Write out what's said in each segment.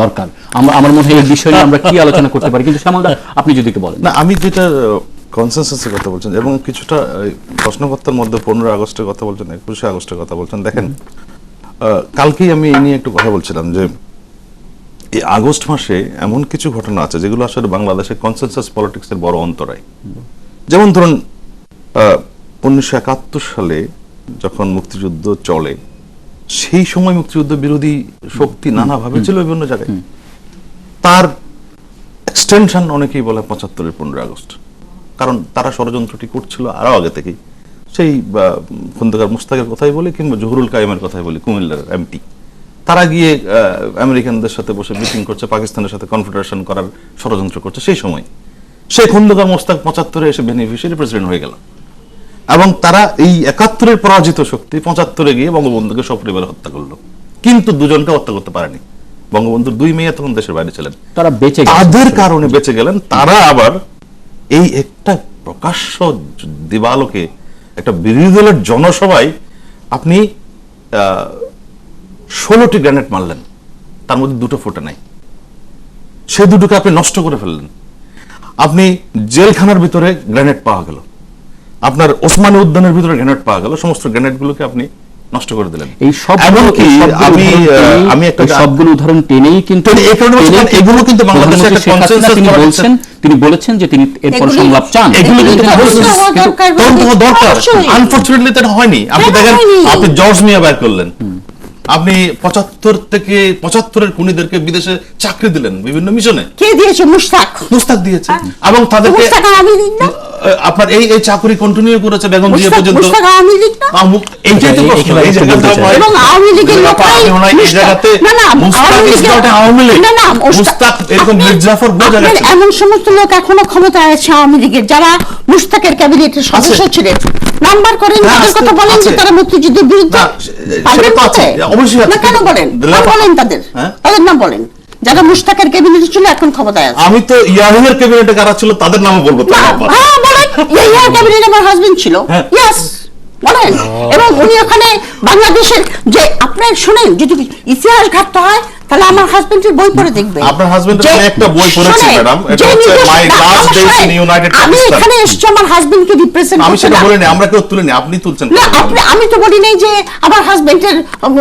দরকার। আমার আমার মনে হয় এই বিষয় নিয়ে আমরা কি আলোচনা করতে পারি? কিন্তু শ্যামলদা আপনি যদি একটু বলেন। না আমি যেটা কনসেনসাসের কথা বলছেন এবং কিছুটা এই, প্রশ্নকর্তার মধ্যে পনেরো আগস্টের কথা বলছেন একুশে আগস্টের কথা বলছেন দেখেন কালকেই আমি এই নিয়ে একটু কথা বলছিলাম যে এই আগস্ট মাসে এমন কিছু ঘটনা আছে যেগুলো আসলে বাংলাদেশের কনসেনসাস পলিটিক্সের বড় অন্তরায়। যেমন ধরুন উনিশশো একাত্তর সালে যখন মুক্তিযুদ্ধ চলে সেই সময় মুক্তিযুদ্ধ বিরোধী শক্তি নানাভাবে ছিল বিভিন্ন জায়গায়। তার এক্সটেনশন অনেকেই বলে পঁচাত্তরের পনেরো আগস্ট। কারণ তারা ষড়যন্ত্রটি করছিল আরও আগে থেকেই। সেই খন্দকার মুস্তাকের কথাই বলি কিংবা জহুরুল কায়েমের কথাই বলি কুমিল্লার এমপি তারা গিয়ে আমেরিকানদের সাথে বসে মিটিং করছে পাকিস্তানের সাথে কনফেডারেশন করার ষড়যন্ত্র করছে সেই সময়। সেই খন্দকার মোস্তাক পঁচাত্তরে এসে বেনিফিশিয়ারি প্রেসিডেন্ট হয়ে গেল। এবং তারা এই একাত্তরের পরাজিত শক্তি পঁচাত্তরে গিয়ে বঙ্গবন্ধুকে সপরিবারে হত্যা করল। কিন্তু দুজনকে হত্যা করতে পারেনি। বঙ্গবন্ধুর দুই মেয়ে তখন দেশের বাইরে ছিলেন। তারা বেঁচে তাদের কারণে বেঁচে গেলেন। তারা আবার এই একটা প্রকাশ্য দিবালোকে একটা বিরোধী দলের জনসভায় আপনি ষোলোটি গ্রেনেড মারলেন। তার মধ্যে দুটো ফোটে নাই। সে দুটোকে আপনি নষ্ট করে ফেললেন। আপনি জেলখানার ভিতরে গ্রেনেড পাওয়া গেল। আপনার ওসমানী উদ্যানের ভিতরে গ্রেনেড পাওয়া গেল সমস্ত গ্রেনেডগুলোকে আপনি নষ্ট করে দিলেন। এই সব এমনকি আমি আমি একটা সবগুলো উদাহরণ টেনেই কিন্তু এই কারণে এগুলো কিন্তু বাংলাদেশে একটা consensus তিনি বলছেন তিনি বলেছেন যে তিনি এরপর সংলাপ চান। এগুলো কিন্তু দরকার। আনফরচুনেটলি এটা হয়নি। আপনি দেখেন আপনি জর্জ মিয়া বের করলেন। আপনি পঁচাত্তর থেকে পঁচাত্তরের খুনিদেরকে বিদেশে চাকরি দিলেন বিভিন্ন মিশনে। কে দিয়েছে? মুস্তাক মুস্তাক দিয়েছে। এবং তাদেরকে আপনার এই এই চাকরি কন্টিনিউ করেছে বেগম জিয়া পর্যন্ত। মুস্তাক আওয়ামী লীগ না? এইটাই তো এই- প্রশ্ন, এই জায়গাতে বলতে চাই। হয়- এবং আওয়ামী লীগের লোকরাই এই জায়গাতে না, না, আওয়ামী is আওয়ামী লীগ। না, না, মুস্তাক এরকম মির্জাফর বহু জায়গায় এমন সমস্ত লোক এখনও ক্ষমতায় আছে আওয়ামী লীগের যারা মুস্তাকের ক্যাবিনেটের সদস্য ছিলেন। নাম্বার করেন হ্যাঁ, তাদের কথা বলেন যে তারা মুক্তিযুদ্ধের বিরুদ্ধে? অবশ্যই না কেন বলেন? বলেন তাদের হ্যাঁ? তাদের। নাম বলেন। যারা মুস্তাকের ক্যাবিনেটে ছিল এখন ক্ষমতায় আছে। আমি তো ইয়াহিনের ক্যাবিনেটে কারা ছিল তাদের নামও বলব হ্যাঁ, ইয়ার ক্যাবিনেটে আমার হাজবেন্ড ছিল ইয়াস বলেন। এবং উনি ওখানে বাংলাদেশের যে আপনার শুনেন যদি ইতিহাস ঘাটতে হয় তাহলে আমার হাজবেন্ডের বই পড়ে দেখবেন আপনার যে- আমি একটা বই পড়েছি, madam। এটা হচ্ছে না, আমার Days শুনেন, in United আমি এখানে এসেছি আমার হাজবেন্ডকে রিপ্রেজেন্ট আমি সেটা বলিনি আমরা কেউ তুলিনি আপনি তুলছেন না আপনি আমি তো বলি নাই যে আমার হাজবেন্ডের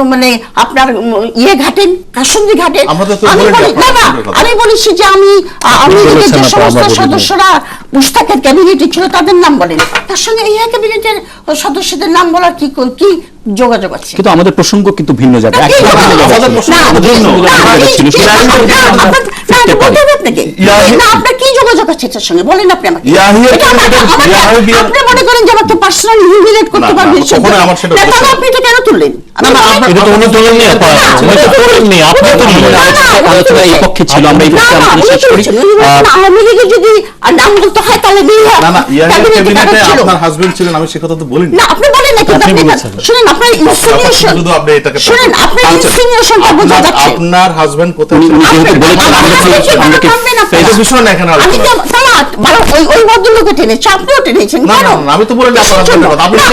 মানে আপনার ইয়ে ঘাটেন কাশুন্দি ঘাটেন আমরা তো তো আমি বলিনি বলি না না। আমি বলেছি যে আমি আমি যে সমস্ত বলি। সদস্যরা মুস্তাকের ক্যাবিনেটে ছিল তাদের নাম বলেন তার সঙ্গে এই ক্যাবিনেটের সদস্যদের নাম বলার কি কি যোগাযোগ আছে কিন্তু আমাদের প্রসঙ্গ কিন্তু ভিন্ন হবে আপনাকে। ইয়াহি- না, আপনার কি এটার সঙ্গে? বলেন আপনি আমাকে। আপনি মনে করেন যে আমাকে personal humiliate করতে পারবেন, সেটা- তাহলে আপনি এটা কেন তুললেন? না, না, আপনি- আপনার- এটা তো উনি তোলেননি, আপা। উনি তো তোলেননি, আপনি তো না, তুললেন। না, উনি আলোচনা এই তুলেছেন। পক্ষে ছিল, আমরা এই না, পক্ষে না, আলোচনা উনি শেষ করি। তুলেছেন। উনি বলেছেন, আহ, আওয়ামী লীগের যদি আর নাম বলতে হয় তাহলে বিহার না না ইয়াহির ক্যাবিনেটে ক্যাবিনেটে কারা ছিল? আপনার হাজবেন্ড আমি সে কথা তো বলিনি আপনি বলেন না কিন্তু আপনি আপনি বলেছেন। শুনেন আপনার ইনসিনিউশন শুধু আপনি এটাকে শুনেন আপনার আচ্ছা, বোঝা যাচ্ছে আপনার হাজবেন্ড কোথায় কি- মানে ওই ওই ভদ্রলোকে টেনেছে আপনিও টেনেছেন কেন আমি তো বলিনি আপনার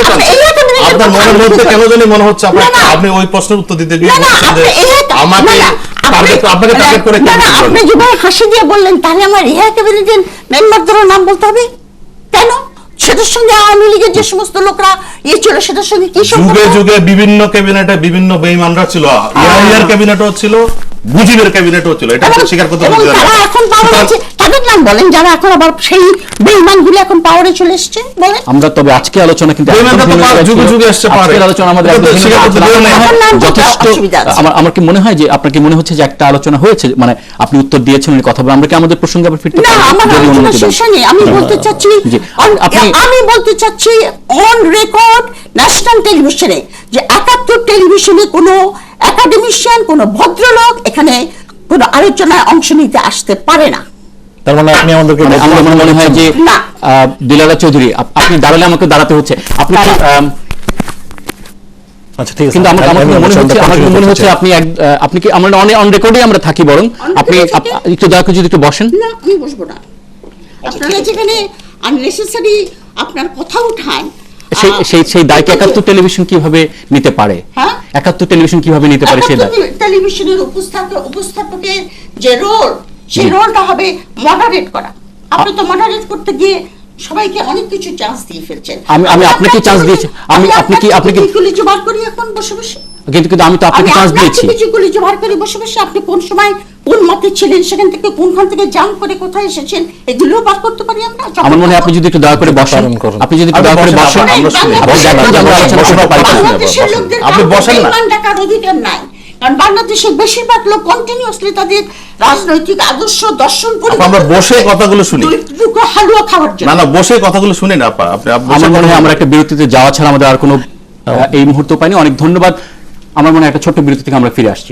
না, মনের মধ্যে কেন জানি মনে হচ্ছে। আপনি ওই প্রশ্নের উত্তর দিতে গিয়ে আমাকে না, না, টার্গেট আপনি- আপনাকে টার্গেট করে না, কেন না, বললেন? আপনি যেভাবে হাসি দিয়ে বললেন তাহলে আমার ইহা ক্যাবিনেটের মেম্বারদেরও নাম বলতে হবে কেন সেটার সঙ্গে আওয়ামী লীগের যে সমস্ত লোকরা ইয়ে ছিল সেটার সঙ্গে কি সম্পর্ক? যুগে যুগে বিভিন্ন ক্যাবিনেটে বিভিন্ন বেঈমানরা ছিল ইয়াহিয়ার ক্যাবিনেটও ছিল মুজিবের ক্যাবিনেটও ছিল এটা স্বীকার করতে পারছি তারা এখন পাওয়ারে আছে তাদের নাম বলেন যারা এখন আবার সেই বেঈমানগুলো এখন পাওয়ারে চলে এসছে বলেন। আমরা তবে আজকে আলোচনা কিন্তু যুগে। যুগে আসতে পারে। আলোচনা আমাদের যথেষ্ট আমার আমার কি মনে হয় যে আপনার কি মনে হচ্ছে যে একটা আলোচনা হয়েছে? মানে আপনি উত্তর দিয়েছেন উনি কথা বলে আমরা কি আমাদের প্রসঙ্গে আবার ফিরতে পারি? না আমার আলোচনা শেষ হয়নি। আমি বলতে চাচ্ছি জি, আপনি- আমি বলতে চাচ্ছি অন রেকর্ড ন্যাশনাল টেলিভিশনে যে একাত্তর টেলিভিশনে কোনো একাডেমিশিয়ান কোনো ভদ্রলোক এখানে কোনো আলোচনায় অংশ নিতে আসতে পারে না। তার মানে আপনি আমাদেরকে মানে আমার মনে- হয় যে। দিলারা চৌধুরী আপনি দাঁড়ালে আমাকে দাঁড়াতে হচ্ছে। আপনি আচ্ছা ঠিক আছে। কিন্তু আমার আমার আমি কিন্তু মনে হচ্ছে আমার মনে হচ্ছে আপনি আপনি কি আমরা অন রেকর্ডে আমরা থাকি বরং? আপনি একটু দয়া করে যদি একটু বসেন। না আমি বসবো না। আপনারা যেখানে আননেসেসারি আপনার কথা উঠান সেই সেই সেই দায়কে একাত্তর টেলিভিশন কীভাবে নিতে পারে? হ্যাঁ? একাত্তর টেলিভিশন কীভাবে নিতে পারে সেই দায় টেলিভিশনের উপস্থাপক উপস্থাপকের যে রোল সেই রোলটা হবে মডারেট করা। আপনি তো মডারেট করতে গিয়ে সবাইকে অনেক কিছু চান্স দিয়ে ফেলছেন। আমি- আমি আপনাকে chance দিয়েছি। আমি- আপনি কি- আপনি কি- গুলি জোগাড় করি এখন বসে বসে? কিন্তু কিন্তু আমি তো আপনাকে চান্স দিয়েছি। যেগুলি জোগাড় করে বসে বসে আপনি কোন সময় কোন মতে ছিলেন? সেখান থেকে কোনখান থেকে জাম করে কোথায় এসেছেন? এগুলো বার করতে পারি আমরা? আমার মনে হয় আপনি যদি একটু দয়া করে বসেন আপনি যদি একটু দয়া করে বসেন বসেন, আমরা শুনি। আপনি বসেন। না। ডাকার অধিকার নাই। কারণ বাংলাদেশের বেশিরভাগ লোক কন্টিনিউয়াসলি তাদের রাজনৈতিক আদর্শ দর্শন আমরা বসে কথাগুলো শুনি। হালুয়া খাওয়ার জন্য। না না বসে কথাগুলো শুনে না আপা। আপনি আমার মনে হয় আমরা একটা বিরতিতে যাওয়া ছাড়া আমাদের আর কোনো আহ, এই মুহূর্তে পাইনি। অনেক ধন্যবাদ। আমার মনে হয় একটা ছোট্ট বিরতি থেকে আমরা ফিরে আসছি।